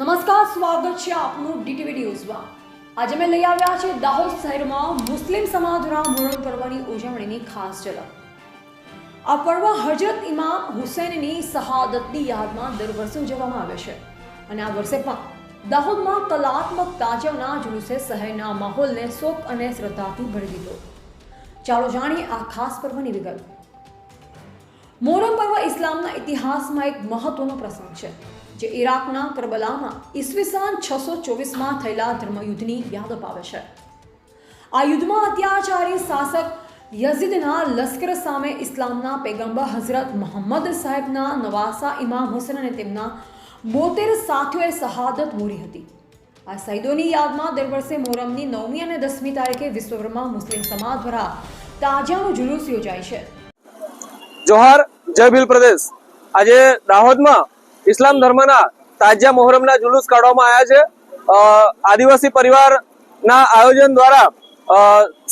નમસ્કાર, સ્વાગત છે આપનું ડીટીવી ન્યૂઝમાં. આજે મેં લઈ આવ્યા છે દાહોદ શહેરમાં મુસ્લિમ સમાજના દ્વારા પર્વની ઉજવણીની ખાસ ઝલક. આ પર્વ હજરત ઇમામ હુસૈનની શહાદતની યાદમાં દર વર્ષે ઉજવવામાં આવે છે. અને આ વર્ષે પણ દાહોદમાં કલાત્મક તાજવના જુલુસે શહેરના માહોલને શોક અને શ્રદ્ધાથી ભરી દીધો. ચાલો જાણીએ આ ખાસ પર્વની વિગત. મોહરમ પર્વ ઇસ્લામના ઇતિહાસમાં એક મહત્વનો પ્રસંગ છે. જે ઈરાકના કરબલામાં ઈસવીસન છસો ચોવીસમાં થયેલા ધર્મયુદ્ધની યાદ અપાવે છે. આ યુદ્ધમાં અત્યાચારી શાસક યઝીદના લશ્કર સામે ઇસ્લામના પેગંબર હઝરત મોહમ્મદ સાહેબના નવાસા ઇમામ હુસેન અને તેમના બોતેર સાથીઓએ શહાદત મોરી હતી. આ શહીદોની યાદમાં દર વર્ષે મોહરમની નવમી અને દસમી તારીખે વિશ્વભરમાં મુસ્લિમ સમાજ દ્વારા તાજિયાનું જુલુસ યોજાય છે. જોહાર, જય ભીલ પ્રદેશ. આજે દાહોદમાં ઇસ્લામ ધર્મના તાજિયા મોહરમના જુલુસ કાઢવામાં આવ્યા છે. આદિવાસી પરિવારના આયોજન દ્વારા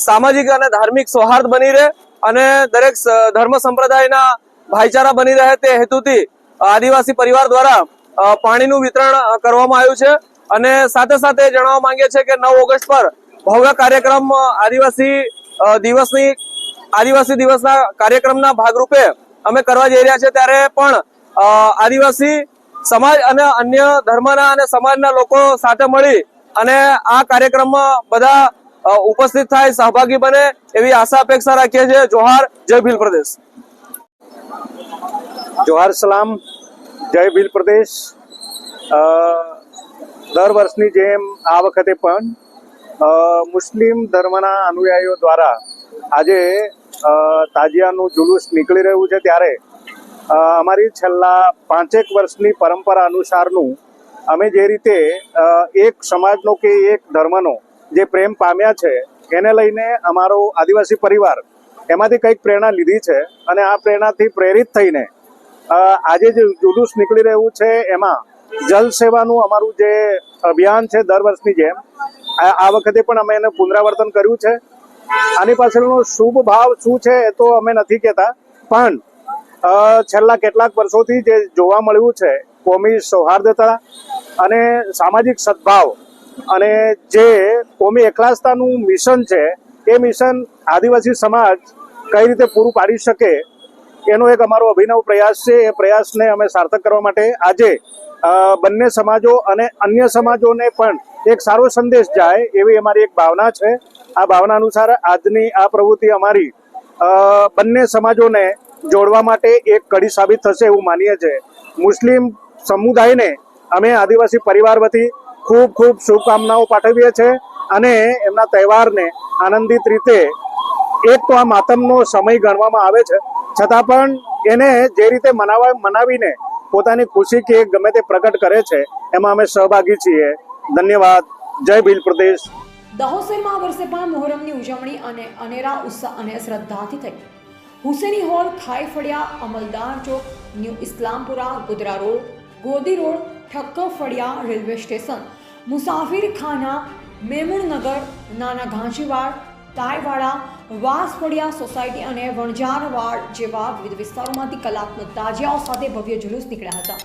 સામાજિક અને ધાર્મિક સૌહાર્દ બની રહે અને દરેક ધર્મ સંપ્રદાયના ભાઈચારા બની રહે તે હેતુથી આદિવાસી પરિવાર દ્વારા પાણીનું વિતરણ કરવામાં આવ્યું છે. અને સાથે સાથે જણાવવા માંગીએ છીએ કે નવ ઓગસ્ટ પર ભવ્ય કાર્યક્રમ આદિવાસી દિવસની, આદિવાસી દિવસના કાર્યક્રમના ભાગરૂપે અમે કરવા જઈ રહ્યા છીએ. ત્યારે પણ આદિવાસી સમાજ અને અન્ય ધર્મના અને સમાજના લોકો સાથે મળી અને આ કાર્યક્રમમાં બધા ઉપસ્થિત થાય, સહભાગી બને એવી આશા અપેક્ષા રાખીએ છીએ. જોહાર, જય ભીલ પ્રદેશ. જોહાર સલામ, જય ભીલ પ્રદેશ. દર વર્ષની જેમ આ વખતે પણ મુસ્લિમ ધર્મના અનુયાયીઓ દ્વારા આજે તાજિયાનું જુલુસ નીકળી રહ્યું છે ત્યારે અમારી છેલ્લા પાંચેક વર્ષની પરંપરા અનુસારનું અમે જે રીતે એક સમાજનો કે એક ધર્મનો જે પ્રેમ પામ્યા છે, એને લઈને અમારો આદિવાસી પરિવાર એમાંથી કંઈક પ્રેરણા લીધી છે અને આ પ્રેરણાથી પ્રેરિત થઈને આજે જે જુલુસ નીકળી રહ્યું છે એમાં જલ સેવાનું અમારું જે અભિયાન છે દર વર્ષની જેમ આ વખતે પણ અમે એને પુનરાવર્તન કર્યું છે. આની પાછળનો શુભ ભાવ શું છે એ તો અમે નથી કહેતા, પણ છેલ્લા કેટલાક વર્ષોથી જે જોવા મળ્યું છે, કોમી સૌહાર્દતા અને સામાજિક સદભાવ અને જે કોમી એકલાસતાનું મિશન છે, એ મિશન આદિવાસી સમાજ કઈ રીતે પૂરું પાડી શકે, એનો એક અમારો અભિનવ પ્રયાસ છે. એ પ્રયાસને અમે સાર્થક કરવા માટે આજે બંને સમાજો અને અન્ય સમાજોને પણ એક સારો સંદેશ જાય એવી અમારી એક ભાવના છે. આ ભાવના અનુસાર આજની આ પ્રવૃત્તિ અમારી બંને સમાજોને જોડવા માટે એક કડી સાબિત થશે એવું માનીએ છીએ. મુસ્લિમ સમુદાયને અમે આદિવાસી પરિવાર વતી ખૂબ ખૂબ શુભકામનાઓ પાઠવીએ છીએ અને એમના તહેવારને આનંદિત રીતે એક તો આ માતમનો સમય ગણવામાં આવે છે. છતાં પણ એને જે રીતે મનાવા મનાવીને પોતાની ખુશી કે ગમે તે પ્રગટ કરે છે, એમાં અમે સહભાગી છીએ. ધન્યવાદ. જય ભીલ પ્રદેશ. દાહોદ વર્ષે પણ મોહરમની ઉજવણી અને અનેરા ઉત્સાહ અને શ્રદ્ધાથી થઈ. હુસેની હોલ ખાઈફળિયા અમલદાર ચોક, new Islampura Godhra road, ગોદી road, Thakkar ફળિયા railway station, મુસાફિર ખાના મેમુણનગર નાના ઘાંચીવાડ તાયવાડા વાસફળિયા સોસાયટી અને વણજારવાડ જેવા વિવિધ વિસ્તારોમાંથી કલાત્મક તાજિયાઓ સાથે ભવ્ય જુલુસ નીકળ્યા હતા.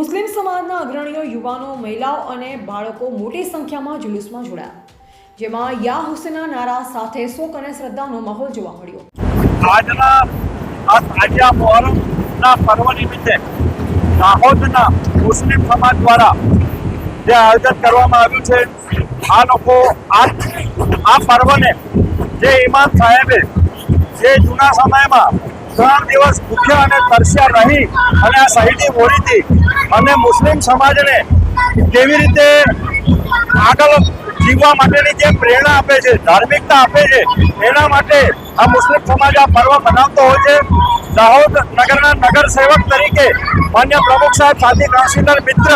મુસ્લિમ સમાજના અગ્રણીઓ, યુવાનો, મહિલાઓ અને બાળકો મોટી સંખ્યામાં જુલુસમાં જોડાયા, જેમાં યા હુસેના નારા સાથે શોક અને શ્રદ્ધાનો માહોલ જોવા મળ્યો. આજના આ તાજિયા મોહરમના પર્વ નિમિત્તે દાહોદના મુસ્લિમ સમાજ દ્વારા જે આયોજન કરવામાં આવ્યું છે, આ લોકો આ આ પર્વને જે ઇમામ સાહેબે જે જૂના સમયમાં ત્રણ દિવસ ભૂખ્યા અને તરસ્યા રહી અને આ શહીદી મોડી હતી અને મુસ્લિમ સમાજને કેવી રીતે આગળ જીવવા માટેની જે પ્રેરણા આપે છે, ધાર્મિકતા આપે છે, એના માટે આ મુસ્લિમ સમાજ આ પર્વ મનાવતો હોય છે. દાહોદ નગરના નગર સેવક તરીકે માન્ય પ્રમુખ સાહેબ સાથી કાઉન્સિલર મિત્ર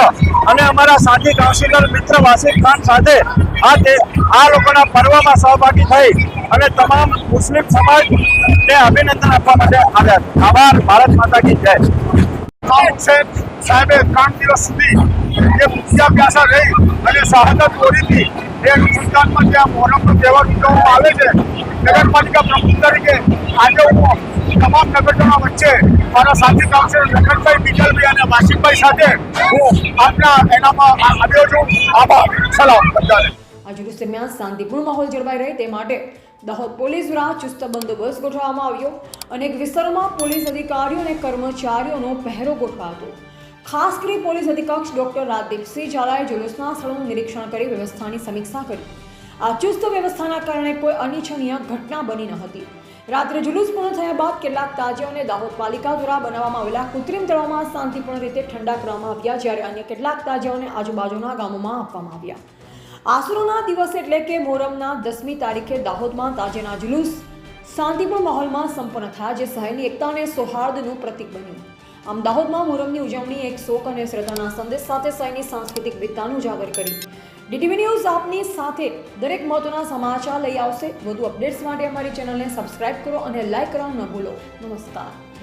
અને અમારા સાથી કાઉન્સિલર મિત્ર વાસિફ ખાન સાથે આ તે આ લોકોના પર્વમાં સહભાગી થઈ અને તમામ મુસ્લિમ સમાજને અભિનંદન આપવા માટે આવ્યા. આભાર. ભારત માતા કી જય. સાહેબે ત્રણ દિવસ સુધી જે ભૂખ્યા પ્યાસા રહી અને શહાદત બોલી એ અનુસંધાનમાં જે આ મોહરમનો તહેવાર ઉજવવામાં આવે છે. નગરપાલિકા પ્રમુખ તરીકે આજે હું તમામ નગરજનો વચ્ચે મારા સાથી કાઉન્સિલર લખનભાઈ બીજલભાઈ અને વાસિકભાઈ સાથે હું આપના એનામાં આવ્યો છું. આભાર. સલામ બધાને. આ જુલુસ દરમિયાન શાંતિપૂર્ણ માહોલ જળવાઈ રહે તે માટે દાહોદ પોલીસ દ્વારા ચુસ્ત બંદોબસ્ત ગોઠવવામાં આવ્યો. અનેક વિસ્તારોમાં પોલીસ અધિકારીઓ અને કર્મચારીઓનો પહેરો ગોઠવાયો હતો. ખાસ કરી પોલીસ અધિક્ષક ડોક્ટર રાજદીપસિંહ ઝાલાએ જુલુસના સ્થળોનું નિરીક્ષણ કરી વ્યવસ્થાની સમીક્ષા કરી. આ ચુસ્ત વ્યવસ્થાના કારણે કોઈ અનિચ્છનીય ઘટના બની ન હતી. રાત્રે જુલુસ પૂર્ણ થયા બાદ કેટલાક તાજિયાઓને દાહોદ પાલિકા દ્વારા બનાવવામાં આવેલા કૃત્રિમ તળાવમાં શાંતિપૂર્ણ રીતે ઠંડા કરવામાં આવ્યા, જ્યારે અન્ય કેટલાક તાજીઓને આજુબાજુના ગામોમાં આપવામાં આવ્યા. આસરોના દિવસ એટલે કે મોરમના દસમી તારીખે દાહોદમાં તાજેના જુલુસ શાંતિપૂર્ણ માહોલમાં સંપન્ન થયા, જે શહેરની એકતા અને સૌહાર્દનું પ્રતીક બન્યું. આમ દાહોદમાં ઉજવણી, એક શોક અને શ્રદ્ધાના સંદેશ સાથે શહેરની સાંસ્કૃતિક વિદ્યાનું ઉજાગર કરી ડીટીવી ન્યૂઝ આપની સાથે દરેક મહત્વના સમાચાર લઈ આવશે. વધુ અપડેટ્સ માટે અમારી ચેનલને સબસ્ક્રાઇબ કરો અને લાઇક કરવાનું ન ભૂલો. નમસ્કાર.